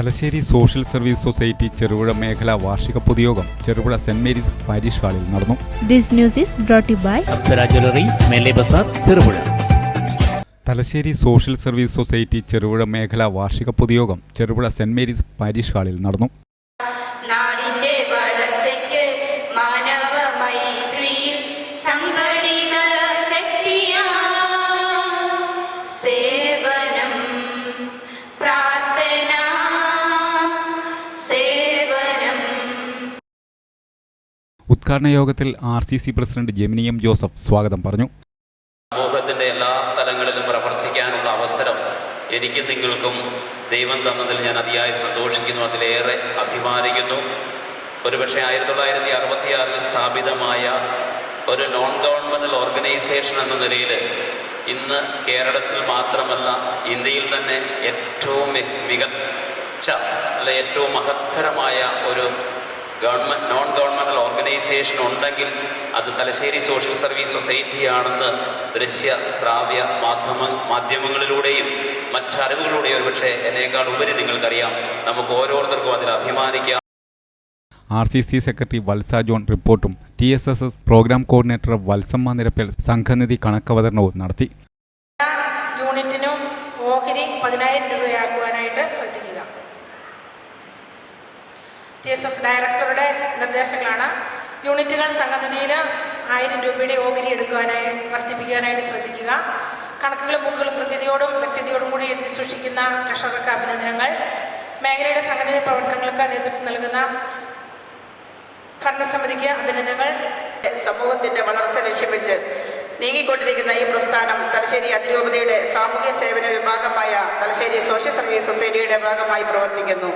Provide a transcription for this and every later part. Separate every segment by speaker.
Speaker 1: Thalassery social service society Cherupuzha മേഖലാ വാർഷിക പൊതുയോഗം ചെറുപുഴ സെന്റ് മേരീസ് പാരീഷ് ഹാളിൽ നടന്നു.
Speaker 2: This news is brought by
Speaker 3: Apsara jewellery മേലെ Bazar Cherupuzha.
Speaker 1: Thalassery social service society Cherupuzha മേഖലാ വാർഷിക പൊതുയോഗം ചെറുപുഴ സെന്റ് മേരീസ് പാരീഷ് ഹാളിൽ നടന്നു. ഉദ്ഘാടന യോഗത്തിൽ ആർ സി സി പ്രസിഡന്റ് ജെമിനിയം ജോസഫ് സ്വാഗതം പറഞ്ഞു.
Speaker 4: സമൂഹത്തിന്റെ എല്ലാ തലങ്ങളിലും പ്രവർത്തിക്കാനുള്ള അവസരം എനിക്ക് നിങ്ങൾക്കും ദൈവം തന്നതിൽ ഞാൻ അതിയായി സന്തോഷിക്കുന്നു. അതിലേറെ അഭിമാനിക്കുന്നു. ഒരുപക്ഷെ ആയിരത്തി തൊള്ളായിരത്തി അറുപത്തിയാറിൽ സ്ഥാപിതമായ ഒരു നോൺ ഗവൺമെന്റൽ ഓർഗനൈസേഷൻ എന്ന നിലയിൽ ഇന്ന് കേരളത്തിൽ മാത്രമല്ല ഇന്ത്യയിൽ തന്നെ ഏറ്റവും മികച്ച അല്ലെ ഏറ്റവും മഹത്തരമായ ഒരു ഗവൺമെന്റ് നോൺ ഗവൺമെന്റൽ ഓർഗനൈസേഷൻ ഉണ്ടെങ്കിൽ അത് തലശ്ശേരി സോഷ്യൽ സർവീസ് സൊസൈറ്റിയാണെന്ന് ദൃശ്യ ശ്രാവ്യ മാധ്യമ മാധ്യമങ്ങളിലൂടെയും മറ്ററിവുകളിലൂടെയും ഒരുപക്ഷെ എന്നേക്കാൾ ഉപരി നിങ്ങൾക്കറിയാം. നമുക്ക് ഓരോരുത്തർക്കും അതിൽ അഭിമാനിക്കാം.
Speaker 1: R C C secretary Valsa John റിപ്പോർട്ടും T S S S programme coordinator Valsamma Nirappel സംഘനിധി കണക്കവതരണവും നടത്തി.
Speaker 5: യൂണിറ്റിനും ഓഹരി പതിനായിരം രൂപയാക്കുവാനായിട്ട് ശ്രദ്ധിക്കുക. ടി എസ് എസ് ഡയറക്ടറുടെ നിർദ്ദേശങ്ങളാണ്. യൂണിറ്റുകൾ സംഘനിധിയിൽ ആയിരം രൂപയുടെ ഓഹരി എടുക്കുവാനായി വർദ്ധിപ്പിക്കുവാനായിട്ട് ശ്രദ്ധിക്കുക. കണക്കുകളും ബുക്കുകളും കൃത്യതയോടും വ്യക്തതയോടും കൂടി എഴുതി സൂക്ഷിക്കുന്ന കർഷകർക്ക് അഭിനന്ദനങ്ങൾ. മേഖലയുടെ സംഘനിധി പ്രവർത്തനങ്ങൾക്ക് നേതൃത്വം നൽകുന്ന ഭരണസമിതിക്ക് അഭിനന്ദനങ്ങൾ.
Speaker 6: സമൂഹത്തിന്റെ വളർച്ച ലക്ഷ്യം വെച്ച് നീങ്ങിക്കൊണ്ടിരിക്കുന്ന ഈ പ്രസ്ഥാനം തലശ്ശേരി അതിരൂപതയുടെ സാമൂഹ്യ സേവന വിഭാഗമായ തലശ്ശേരി സോഷ്യൽ സർവീസ് സൊസൈറ്റിയുടെ ഭാഗമായി പ്രവർത്തിക്കുന്നു.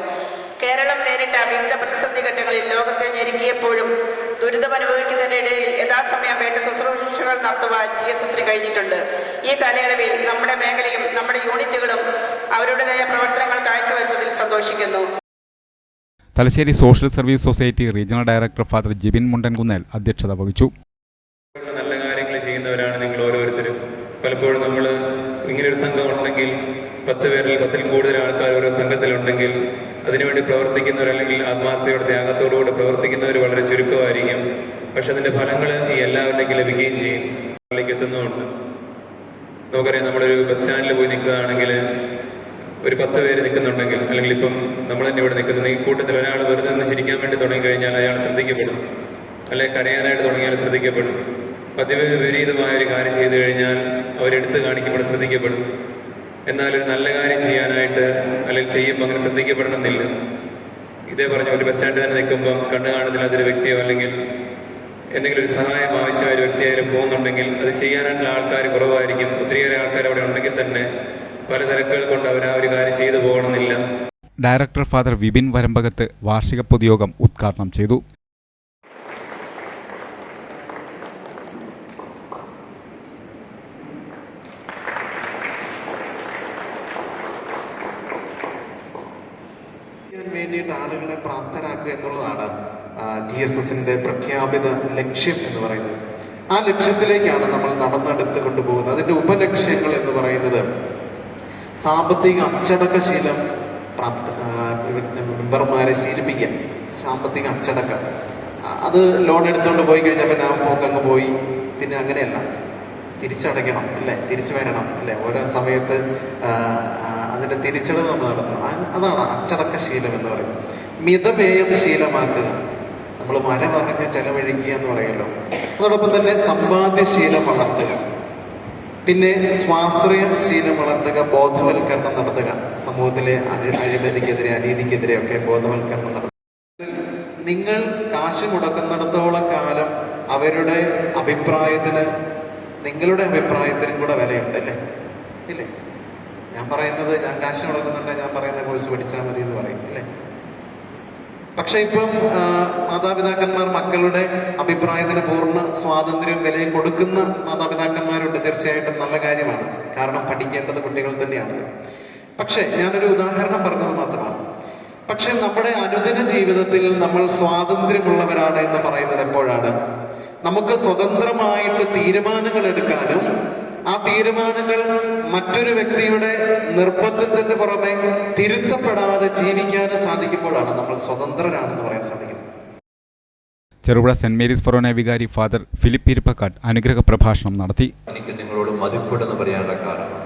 Speaker 6: കേരളം നേരിട്ട വിവിധ പ്രതിസന്ധി ഘട്ടങ്ങളിൽ ലോകത്തെ ഞെരുക്കിയപ്പോഴും ദുരിതമനുഭവിക്കുന്നതിനിടയിൽ യഥാസമയം വേണ്ട ശുശ്രൂഷകൾ നടത്തുവാൻ ടി എസ് എസിന് കഴിഞ്ഞിട്ടുണ്ട്. ഈ കാലയളവിൽ നമ്മുടെ മേഖലയും നമ്മുടെ യൂണിറ്റുകളും അവരുടേതായ പ്രവർത്തനങ്ങൾ കാഴ്ചവെച്ചതിൽ സന്തോഷിക്കുന്നു.
Speaker 1: Thalassery social service society regional director father Jibin Mundankunnel അധ്യക്ഷത വഹിച്ചു.
Speaker 7: നല്ല കാര്യങ്ങൾ ചെയ്യുന്നവരാണ് നിങ്ങൾ ഓരോരുത്തരും. പലപ്പോഴും നമ്മൾ ഇങ്ങനൊരു സംഘം ഉണ്ടെങ്കിൽ പത്ത് പേരിൽ പത്തിൽ കൂടുതൽ ആൾക്കാർ ഓരോ സംഘത്തിലുണ്ടെങ്കിൽ അതിനുവേണ്ടി പ്രവർത്തിക്കുന്നവർ അല്ലെങ്കിൽ ആത്മാർത്ഥതയോടെ ത്യാഗത്തോടുകൂടെ പ്രവർത്തിക്കുന്നവർ വളരെ ചുരുക്കമായിരിക്കും. പക്ഷെ അതിന്റെ ഫലങ്ങൾ ഈ എല്ലാവരിലേക്കും ലഭിക്കുകയും ചെയ്യും. ിലേക്ക് എത്തുന്നുമുണ്ട് നമുക്കറിയാം നമ്മളൊരു ബസ് സ്റ്റാൻഡിൽ പോയി നിൽക്കുകയാണെങ്കിൽ ഒരു പത്ത് പേര് നിൽക്കുന്നുണ്ടെങ്കിൽ അല്ലെങ്കിൽ ഇപ്പം നമ്മൾ തന്നെ ഇവിടെ നിൽക്കുന്നത് ഈ കൂട്ടത്തിൽ ഒരാൾ വെറുതെ നിന്ന് ചിരിക്കാൻ വേണ്ടി തുടങ്ങി കഴിഞ്ഞാൽ അയാൾ ശ്രദ്ധിക്കപ്പെടും. അല്ലെങ്കിൽ കരയാനായിട്ട് തുടങ്ങിയാൽ ശ്രദ്ധിക്കപ്പെടും. പതിവ് വിപരീതമായ ഒരു കാര്യം ചെയ്തു കഴിഞ്ഞാൽ അവരെടുത്ത് കാണിക്കുമ്പോൾ ശ്രദ്ധിക്കപ്പെടും. എന്നാൽ ഒരു നല്ല കാര്യം ചെയ്യാനായിട്ട് അല്ലെങ്കിൽ ചെയ്യുമ്പോൾ അങ്ങനെ ശ്രദ്ധിക്കപ്പെടണമെന്നില്ല. ഇതേ പറഞ്ഞ ഒരു ബസ് സ്റ്റാൻഡിൽ തന്നെ നിൽക്കുമ്പോൾ കണ്ണു കാണുന്നില്ലാത്തൊരു വ്യക്തിയോ അല്ലെങ്കിൽ എന്തെങ്കിലും ഒരു സഹായം ആവശ്യമായ ഒരു വ്യക്തി അതിൽ പോകുന്നുണ്ടെങ്കിൽ അത് ചെയ്യാനായിട്ടുള്ള ആൾക്കാർ കുറവായിരിക്കും. ഒത്തിരിയേറെ ആൾക്കാർ അവിടെ ഉണ്ടെങ്കിൽ തന്നെ പല തിരക്കുകൾ കൊണ്ട് അവർ ആ ഒരു കാര്യം ചെയ്തു പോകണമെന്നില്ല.
Speaker 1: ഡയറക്ടർ ഫാദർ വിപിൻ വരമ്പകത്ത് വാർഷിക പൊതുയോഗം ഉദ്ഘാടനം ചെയ്തു.
Speaker 8: ചെയ്യാൻ വേണ്ടിയിട്ട് ആളുകളെ പ്രാപ്തരാക്കുക എന്നുള്ളതാണ് ടി എസ് എസിന്റെ പ്രഖ്യാപിത ലക്ഷ്യം എന്ന് പറയുന്നത്. ആ ലക്ഷ്യത്തിലേക്കാണ് നമ്മൾ നടന്നെടുത്ത് കൊണ്ടുപോകുന്നത്. അതിന്റെ ഉപലക്ഷ്യങ്ങൾ എന്ന് പറയുന്നത് സാമ്പത്തിക അച്ചടക്കശീലം പ്രാപ്ത മെമ്പർമാരെ ശീലിപ്പിക്കാം സാമ്പത്തിക അച്ചടക്കം. അത് ലോൺ എടുത്തുകൊണ്ട് പോയി കഴിഞ്ഞാൽ പിന്നെ ആ പോക്കങ്ങ് പോയി. പിന്നെ അങ്ങനെയല്ല. തിരിച്ചടയ്ക്കണം അല്ലേ? തിരിച്ചു വരണം അല്ലേ? ഓരോ സമയത്ത് അതിന്റെ തിരിച്ചടവ് നമ്മൾ നടത്തണം. അതാണ് അച്ചടക്ക ശീലം എന്ന് പറയുന്നത് മിതമേയം ശീലമാക്കുക. നമ്മൾ മരം അറിഞ്ഞ് ചെലവഴിക്കുക എന്ന് പറയുമല്ലോ അതോടൊപ്പം തന്നെ സമ്പാദ്യശീലം വളർത്തുക. പിന്നെ സ്വാശ്രയ ശീലം വളർത്തുക ബോധവൽക്കരണം നടത്തുക. സമൂഹത്തിലെ അഴി- അഴിമതിക്കെതിരെ അനീതിക്കെതിരെ ഒക്കെ ബോധവൽക്കരണം നടത്തുക. നിങ്ങൾ കാശ് മുടക്കുന്നിടത്തോളം കാലം അവരുടെ അഭിപ്രായത്തിന് നിങ്ങളുടെ അഭിപ്രായത്തിനും കൂടെ വിലയുണ്ടല്ലേ? ഇല്ലേ? ഞാൻ പറയുന്നത് ഞാൻ കാശ് കൊടുക്കുന്നുണ്ട് ഞാൻ പറയുന്ന കോഴ്സ് പഠിച്ചാൽ മതി എന്ന് പറയും അല്ലേ? പക്ഷെ ഇപ്പം മാതാപിതാക്കന്മാർ മക്കളുടെ അഭിപ്രായത്തിന് പൂർണ സ്വാതന്ത്ര്യം വിലയും കൊടുക്കുന്ന മാതാപിതാക്കന്മാരുണ്ട് തീർച്ചയായിട്ടും നല്ല കാര്യമാണ്. കാരണം പഠിക്കേണ്ടത് കുട്ടികൾ തന്നെയാണ്. പക്ഷെ ഞാനൊരു ഉദാഹരണം പറഞ്ഞത് മാത്രമാണ്. പക്ഷെ നമ്മുടെ അനുദിന ജീവിതത്തിൽ നമ്മൾ സ്വാതന്ത്ര്യമുള്ളവരാണ് എന്ന് പറയുന്നത് എപ്പോഴാണ്? നമുക്ക് സ്വതന്ത്രമായിട്ട് തീരുമാനങ്ങൾ എടുക്കാനും ആ തീരുമാനങ്ങൾ മറ്റൊരു വ്യക്തിയുടെ നിർബന്ധത്തിന്റെ പുറമെ തിരുത്തപ്പെടാതെ ജീവിക്കാൻ സാധിക്കുമ്പോഴാണ് നമ്മൾ സ്വതന്ത്രരാണെന്ന് പറയാൻ സാധിക്കുന്നത്.
Speaker 1: ചെറുപുഴ സെന്റ് മേരീസ് ഫൊറോന വികാരി ഫാദർ ഫിലിപ്പ് ഇരുപ്പക്കാട്ട് അനുഗ്രഹ പ്രഭാഷണം നടത്തി.
Speaker 9: എനിക്ക് നിങ്ങളോട് മതിപ്പെടുന്ന് പറയാനുള്ള കാരണം.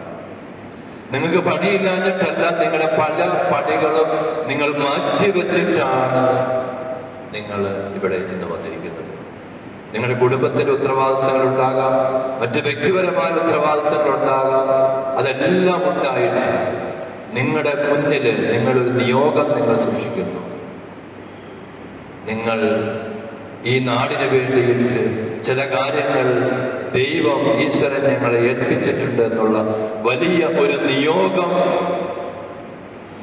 Speaker 9: നിങ്ങൾക്ക് പണിയില്ലാഞ്ഞിട്ടല്ല നിങ്ങളുടെ പല പണികളും നിങ്ങൾ മാറ്റിവെച്ചിട്ടാണ് നിങ്ങൾ ഇവിടെ ഇന്ന് വന്നിരിക്കുന്നത്. നിങ്ങളുടെ കുടുംബത്തിന്റെ ഉത്തരവാദിത്തങ്ങൾ ഉണ്ടാകാം മറ്റ് വ്യക്തിപരമായ ഉത്തരവാദിത്തങ്ങൾ ഉണ്ടാകാം അതെല്ലാം ഉണ്ടായിട്ട് നിങ്ങളുടെ മുന്നിൽ നിങ്ങളൊരു നിയോഗം നിങ്ങൾ സൂക്ഷിക്കുന്നു. നിങ്ങൾ ഈ നാടിന് വേണ്ടിയിട്ട് ചില കാര്യങ്ങൾ ദൈവം ഈശ്വരൻ ഞങ്ങളെ ഏൽപ്പിച്ചിട്ടുണ്ട് എന്നുള്ള വലിയ ഒരു നിയോഗം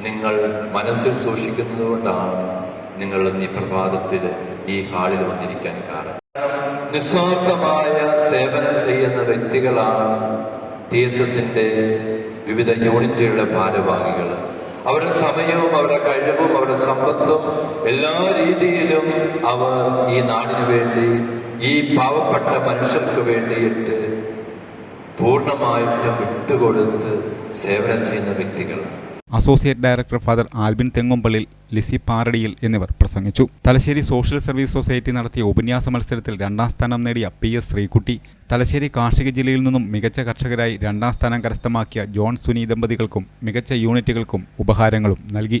Speaker 9: നിങ്ങൾ മനസ്സിൽ സൂക്ഷിക്കുന്നത് കൊണ്ടാണ് നിങ്ങൾ ഈ പ്രഭാതത്തിൽ ഈ ഹാളിൽ വന്നിരിക്കാൻ കാരണം. നിസ്വാർത്ഥമായ സേവനം ചെയ്യുന്ന വ്യക്തികളാണ് ടി എസ് എസിന്റെ വിവിധ യൂണിറ്റുകളുടെ ഭാരവാഹികൾ. അവരുടെ സമയവും അവരുടെ കഴിവും അവരുടെ സമ്പത്തും എല്ലാ രീതിയിലും അവർ ഈ നാടിനു വേണ്ടി ഈ പാവപ്പെട്ട മനുഷ്യർക്ക് വേണ്ടിയിട്ട് പൂർണമായിട്ടും വിട്ടുകൊടുത്ത് സേവനം ചെയ്യുന്ന വ്യക്തികളാണ്.
Speaker 1: Associate director father Albin Thengumpallil Lissy Paradiyil എന്നിവർ പ്രസംഗിച്ചു. തലശ്ശേരി സോഷ്യൽ സർവീസ് സൊസൈറ്റി നടത്തിയ ഉപന്യാസ മത്സരത്തിൽ രണ്ടാം സ്ഥാനം നേടിയ പി എസ് ശ്രീകുട്ടി തലശ്ശേരി കാർഷിക ജില്ലയിൽ നിന്നും മികച്ച കർഷകരായി രണ്ടാം സ്ഥാനം കരസ്ഥമാക്കിയ ജോൺ സുനി ദമ്പതികൾക്കും മികച്ച യൂണിറ്റുകൾക്കും ഉപഹാരങ്ങളും നൽകി.